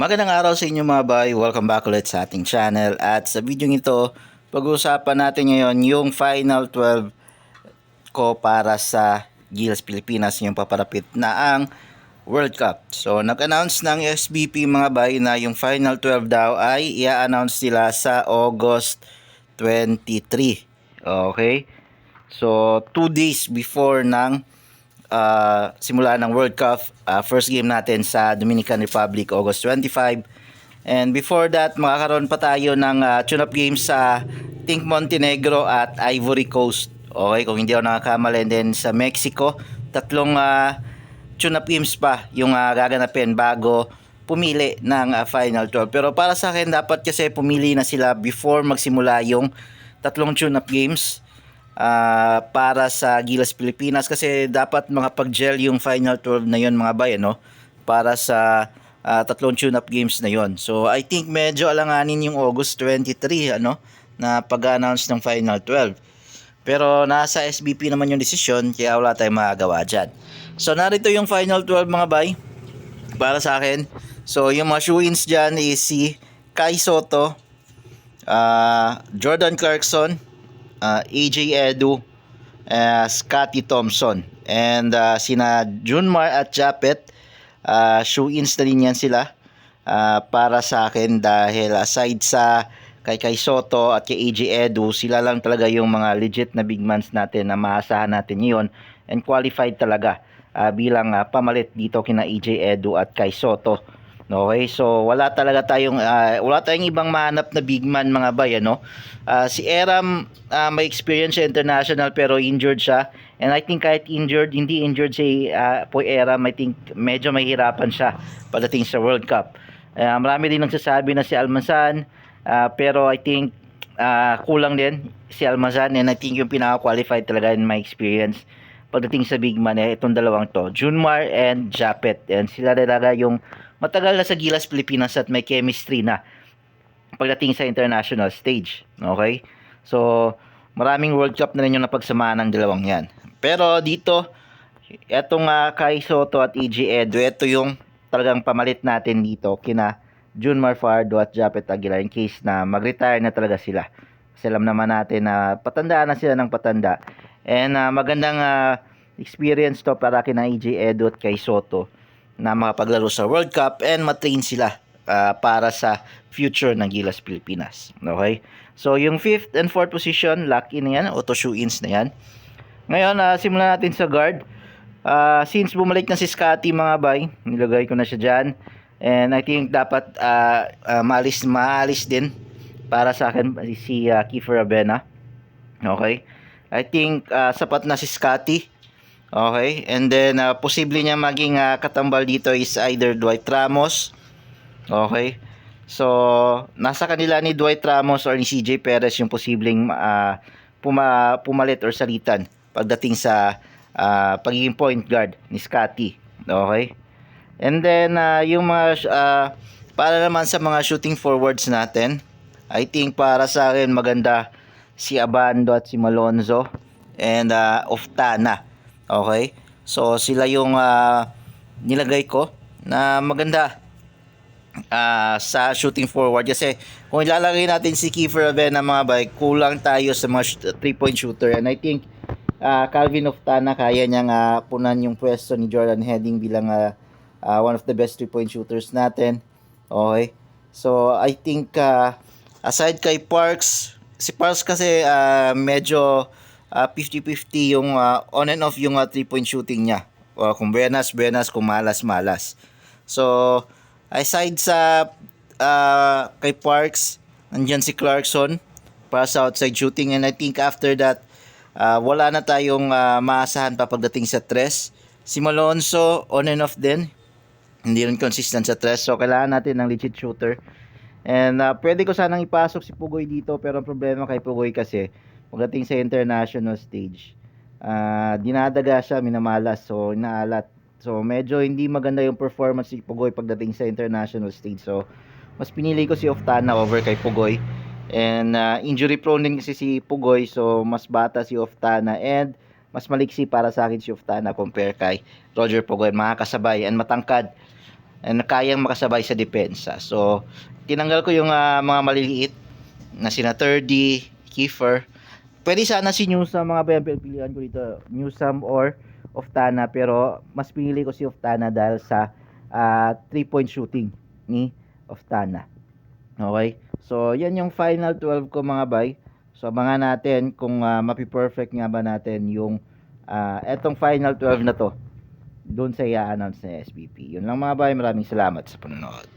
Magandang araw sa inyo mga bay. Welcome back ulit sa ating channel. At sa video ito, pag-uusapan natin ngayon yung Final 12 ko para sa Gilas Pilipinas yung paparapit na ang World Cup. So, nag-announce ng SBP mga bay na yung Final 12 daw ay i-announce nila sa August 23. Okay? So, two days before ng uh, simula ng World Cup. Uh, first game natin sa Dominican Republic, August 25. And before that, makakaroon pa tayo ng uh, tune-up games sa Think Montenegro at Ivory Coast. Okay, kung hindi ako nakakamali. And then sa Mexico, tatlong uh, tune-up games pa yung uh, gaganapin bago pumili ng uh, Final 12. Pero para sa akin, dapat kasi pumili na sila before magsimula yung tatlong tune-up games ah, para sa Gilas Pilipinas kasi dapat mga pag-gel yung Final 12 na yon mga bay, no? Para sa ah, tatlong tune-up games na yon. So, I think medyo alanganin yung August 23, ano? Na pag-announce ng Final 12. Pero nasa SBP naman yung desisyon, kaya wala tayong magagawa dyan. So, narito yung Final 12 mga bay para sa akin. So, yung mga shoe-ins dyan is si Kai Soto, ah, Jordan Clarkson, ah, AJ Edu, uh, Scotty Thompson, and ah, sina Junmar at Japet, uh, shoe-ins na rin yan sila ah, para sa akin dahil aside sa kay Kai Soto at kay AJ Edu, sila lang talaga yung mga legit na big mans natin na maasahan natin ngayon and qualified talaga ah, bilang ah, pamalit dito kina AJ Edu at Kai Soto. Okay, so wala talaga tayong ah, wala tayong ibang mahanap na big man mga bay ano. Ah, si Eram ah, may experience sa international pero injured siya. And I think kahit injured, hindi injured si ah, Poy Eram, I think medyo mahirapan siya pagdating sa World Cup. Ah, marami din nagsasabi na si Almansan ah, pero I think ah, kulang din si Almanzan and I think yung pinaka-qualified talaga in my experience pagdating sa big man eh, itong dalawang to, Junmar and Japet. And sila talaga yung matagal na sa Gilas Pilipinas at may chemistry na pagdating sa international stage. Okay? So, maraming World Cup na rin yung napagsamaan ng dalawang yan. Pero dito, etong uh, Kai Soto at EG Edu, ito yung talagang pamalit natin dito kina Junmar Fardo at Japet Aguilar in case na mag-retire na talaga sila. Kasi alam naman natin na patanda na sila ng patanda. And ah, magandang ah, experience to para kina EJ Edu at kay Soto na makapaglaro sa World Cup and matrain sila ah, para sa future ng Gilas Pilipinas. Okay? So yung 5th and 4th position, lucky na yan, auto shoe-ins na yan. Ngayon, ah, simulan natin sa guard. Ah, since bumalik na si Scotty mga bay, nilagay ko na siya dyan. And I think dapat ah, ah, maalis, maalis din para sa akin si ah, Kiefer Abena. Okay? I think ah, sapat na si Scotty. Okay? And then ah, posible niya maging ah, katambal dito is either Dwight Ramos. Okay? So, nasa kanila ni Dwight Ramos or ni CJ Perez yung posibleng ah, puma, pumalit or salitan pagdating sa ah, pagiging point guard ni Scotty. Okay? And then ah, yung mga ah, para naman sa mga shooting forwards natin, I think para sa akin maganda si Abando at si Malonzo and uh, Oftana. Okay? So sila yung ah, nilagay ko na maganda ah, sa shooting forward kasi kung ilalagay natin si Kiefer Avena mga bay, kulang tayo sa mga 3-point shooter and I think ah, Calvin Oftana kaya niyang ah, punan yung pwesto ni Jordan Heading bilang ah, ah, one of the best 3-point shooters natin. Okay? So I think ah, aside kay Parks, si Parks kasi ah, medyo ah, 50-50 yung ah, on and off yung 3-point shooting niya. O, kung buenas, buenas, kung malas, malas. So, aside sa ah, kay Parks, nandyan si Clarkson para sa outside shooting and I think after that, ah, wala na tayong ah, maasahan pa pagdating sa tres. Si Malonzo, on and off din. Hindi rin consistent sa tres. So, kailangan natin ng legit shooter. And uh, pwede ko sanang ipasok si Pugoy dito pero ang problema kay Pugoy kasi pagdating sa international stage, ah dinadaga siya, minamalas, so inaalat. So medyo hindi maganda yung performance si Pugoy pagdating sa international stage. So mas pinili ko si Oftana over kay Pugoy. And ah, injury prone din kasi si Pugoy so mas bata si Oftana and mas maliksi para sa akin si Oftana compare kay Roger Pugoy. Makakasabay and matangkad na kayang makasabay sa depensa. So, tinanggal ko yung ah, mga maliliit na sina 30, Kiefer. Pwede sana si Newsam mga bayan, pilihan ko dito Newsam or Oftana pero mas pinili ko si Oftana dahil sa 3-point shooting ni Oftana. Okay? So, yan yung final 12 ko mga bay. So, abangan natin kung uh, mapi-perfect nga ba natin yung ah, etong final 12 na to doon sa i-announce na SPP. Yun lang mga bay. Maraming salamat sa panonood.